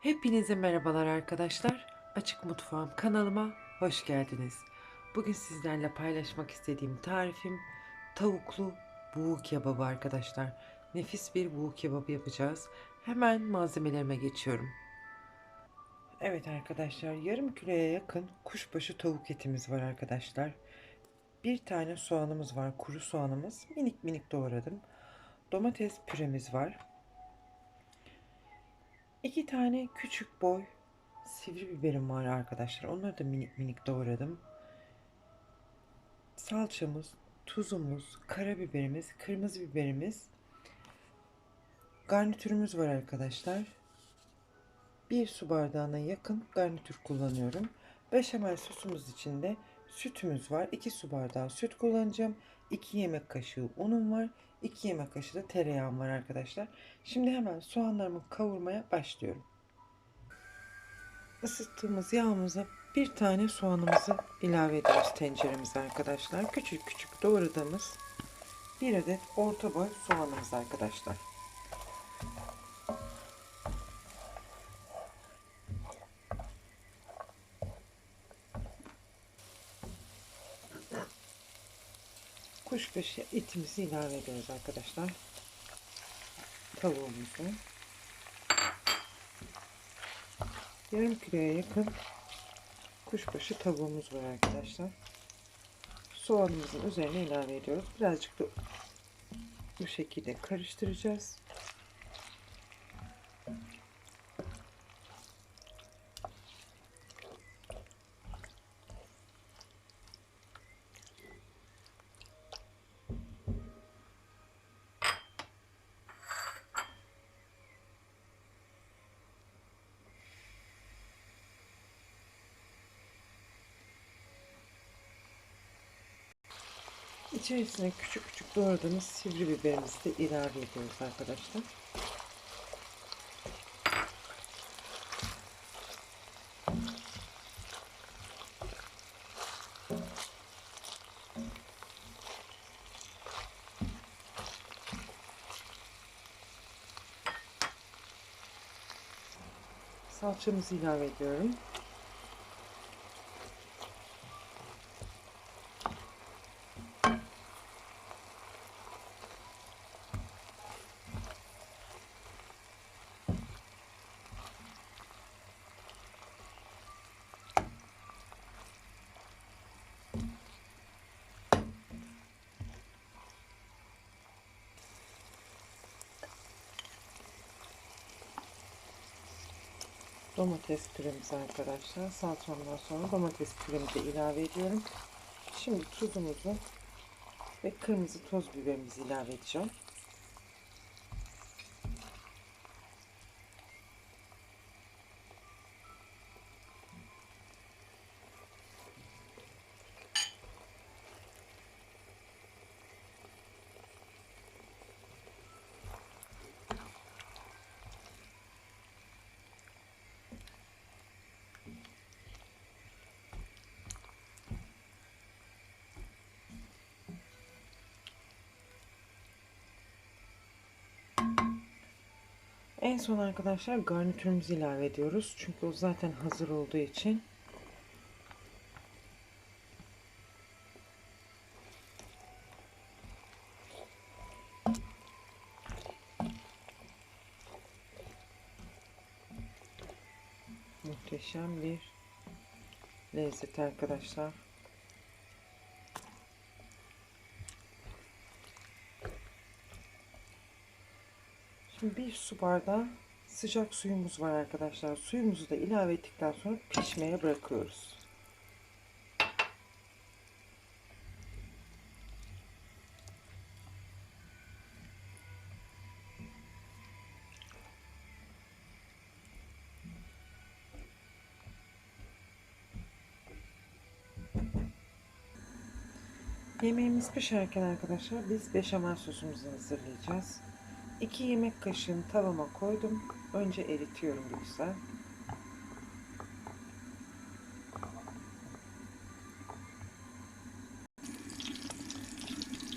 Hepinize merhabalar arkadaşlar. Açık Mutfağım kanalıma hoş geldiniz. Bugün sizlerle paylaşmak istediğim tarifim tavuklu buğu kebabı arkadaşlar. Nefis bir buğu kebabı yapacağız. Hemen malzemelerime geçiyorum. Evet arkadaşlar yarım kiloya yakın kuşbaşı tavuk etimiz var arkadaşlar. Bir tane soğanımız var kuru soğanımız minik minik doğradım. Domates püremiz var. İki tane küçük boy sivri biberim var arkadaşlar. Onları da minik minik doğradım. Salçamız, tuzumuz, karabiberimiz, kırmızı biberimiz, garnitürümüz var arkadaşlar. Bir su bardağına yakın garnitür kullanıyorum. Beşamel sosumuz için de sütümüz var. 2 su bardağı süt kullanacağım. 2 yemek kaşığı unum var. 2 yemek kaşığı da tereyağım var arkadaşlar. Şimdi hemen soğanlarımı kavurmaya başlıyorum. Isıttığımız yağımıza bir tane soğanımızı ilave ediyoruz tenceremize arkadaşlar. Küçük küçük doğradığımız bir adet orta boy soğanımız arkadaşlar. Kuşbaşı etimizi ilave ediyoruz arkadaşlar. Tavuğumuzu. Yarım kiloya yakın kuşbaşı tavuğumuz var arkadaşlar. Soğanımızın üzerine ilave ediyoruz. Birazcık da bu şekilde karıştıracağız. İçerisine küçük küçük doğradığımız sivri biberimizi de ilave ediyoruz arkadaşlar. Salçamızı ilave ediyorum. Domates püremizi arkadaşlar. Salçamdan sonra domates püremi de ilave ediyorum. Şimdi tuzumuzu ve kırmızı toz biberimizi ilave edeceğim. En son arkadaşlar garnitürümüzü ilave ediyoruz. Çünkü o zaten hazır olduğu için. Muhteşem bir lezzet arkadaşlar. Şimdi bir su bardağı sıcak suyumuz var arkadaşlar. Suyumuzu da ilave ettikten sonra pişmeye bırakıyoruz. Yemeğimiz pişerken arkadaşlar biz beşamel sosumuzu hazırlayacağız. 2 yemek kaşığını tavama koydum. Önce eritiyorum güzel.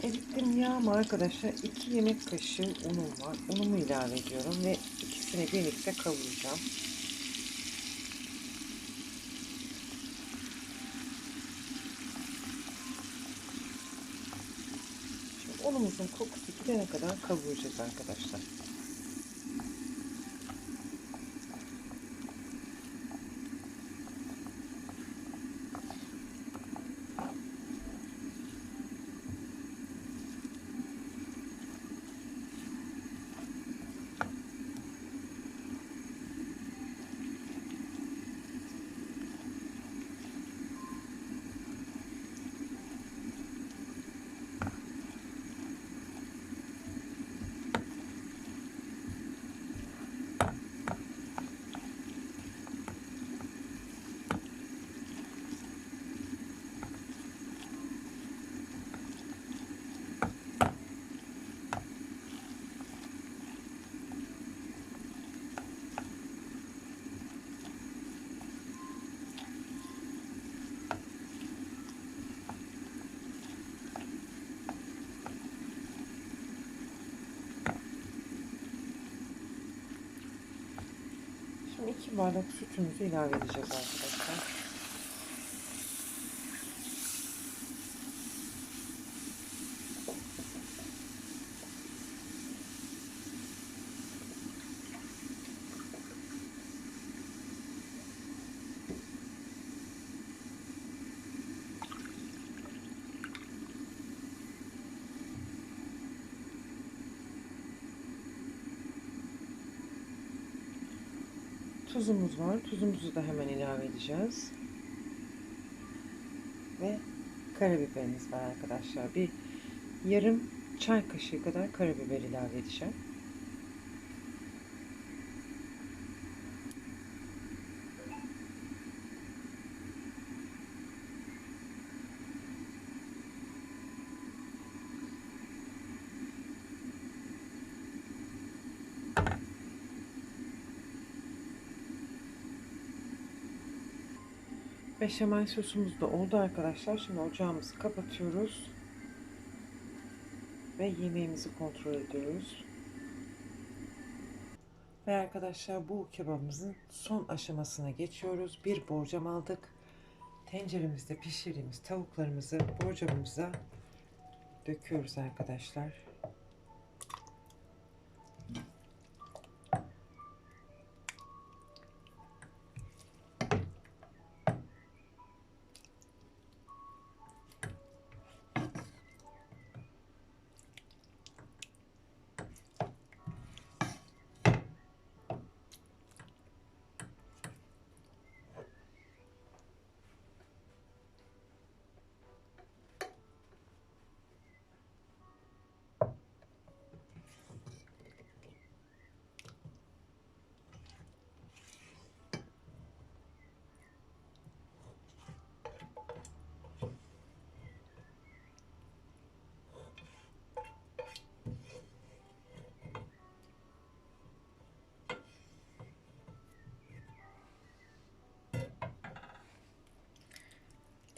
Erittim yağımı arkadaşlar 2 yemek kaşığı unum var. Unumu ilave ediyorum ve ikisini birlikte kavuracağım. Tuzumuzun kokusu gidene kadar kavuracağız arkadaşlar. Şimdi iki bardak sütümüzü ilave edeceğiz arkadaşlar. Tuzumuz var. Tuzumuzu da hemen ilave edeceğiz. Ve karabiberimiz var arkadaşlar. Bir yarım çay kaşığı kadar karabiber ilave edeceğim. Beşamel sosumuz da oldu arkadaşlar. Şimdi ocağımızı kapatıyoruz. Ve yemeğimizi kontrol ediyoruz. Ve arkadaşlar bu kebabımızın son aşamasına geçiyoruz. Bir borcam aldık. Tenceremizde pişirdiğimiz tavuklarımızı borcamımıza döküyoruz arkadaşlar.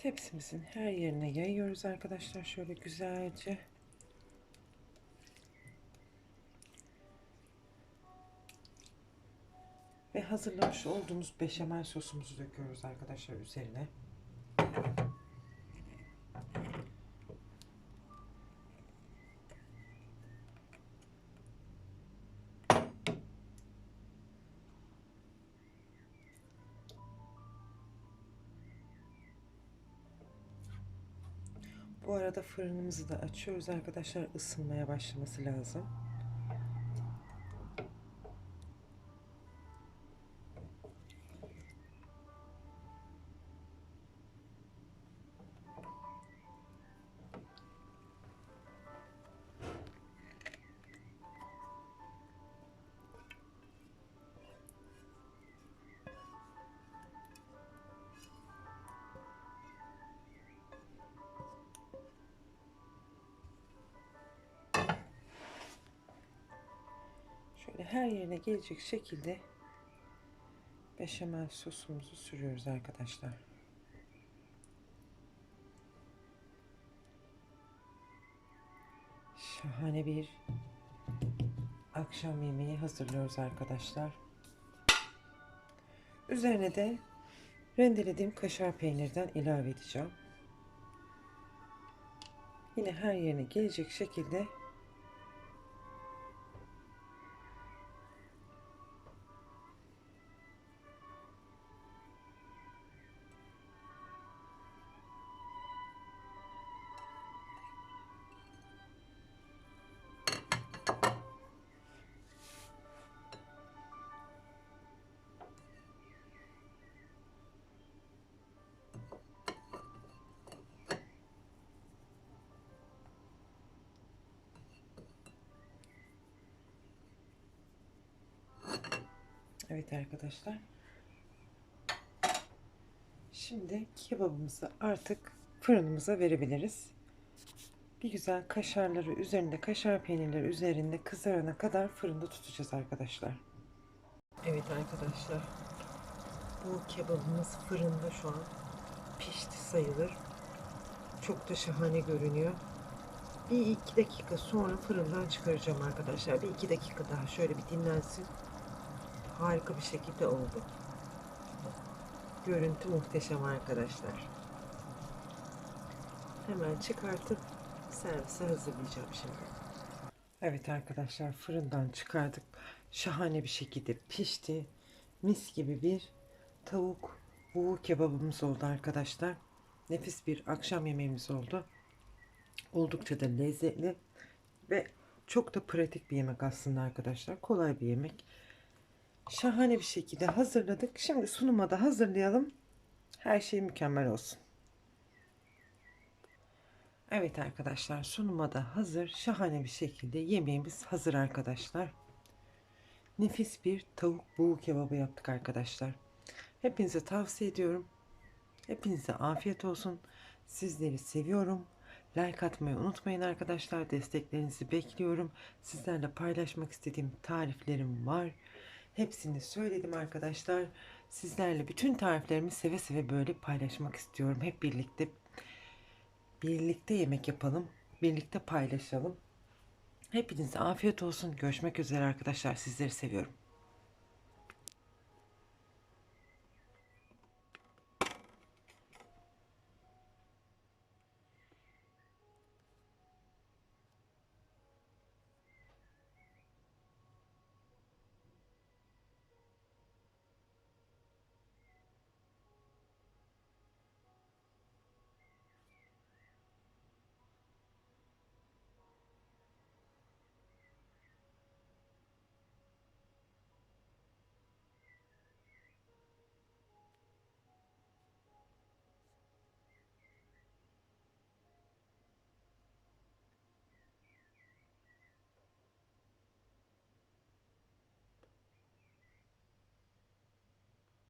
Tepsimizin her yerine yayıyoruz arkadaşlar şöyle güzelce. Ve hazırlamış olduğumuz beşamel sosumuzu döküyoruz arkadaşlar üzerine. Arada fırınımızı da açıyoruz arkadaşlar. ısınmaya başlaması lazım. Her yerine gelecek şekilde beşamel sosumuzu sürüyoruz arkadaşlar. Şahane bir akşam yemeği hazırlıyoruz arkadaşlar. Üzerine de rendelediğim kaşar peynirden ilave edeceğim. Yine her yerine gelecek şekilde Evet arkadaşlar. Şimdi kebabımızı artık fırınımıza verebiliriz. Bir güzel kaşarları üzerinde, kaşar peynirleri üzerinde kızarana kadar fırında tutacağız arkadaşlar. Evet arkadaşlar. Bu kebabımız fırında şu an pişti sayılır. Çok da şahane görünüyor. Bir iki dakika sonra fırından çıkaracağım arkadaşlar. Bir iki dakika daha şöyle bir dinlensin. Harika bir şekilde oldu. Görüntü muhteşem arkadaşlar. Hemen çıkartıp servise hazırlayacağım şimdi. Evet arkadaşlar fırından çıkardık. Şahane bir şekilde pişti. Mis gibi bir tavuk buğu kebabımız oldu arkadaşlar. Nefis bir akşam yemeğimiz oldu. Oldukça da lezzetli ve çok da pratik bir yemek aslında arkadaşlar. Kolay bir yemek. Şahane bir şekilde hazırladık. Şimdi sunuma da hazırlayalım. Her şey mükemmel olsun. Evet arkadaşlar sunuma da hazır. Şahane bir şekilde yemeğimiz hazır arkadaşlar. Nefis bir tavuk buğu kebabı yaptık arkadaşlar. Hepinize tavsiye ediyorum. Hepinize afiyet olsun. Sizleri seviyorum. Like atmayı unutmayın arkadaşlar. Desteklerinizi bekliyorum. Sizlerle paylaşmak istediğim tariflerim var. Hepsini söyledim arkadaşlar. Sizlerle bütün tariflerimi seve seve böyle paylaşmak istiyorum. Hep birlikte birlikte yemek yapalım. Birlikte paylaşalım. Hepinize afiyet olsun. Görüşmek üzere arkadaşlar. Sizleri seviyorum.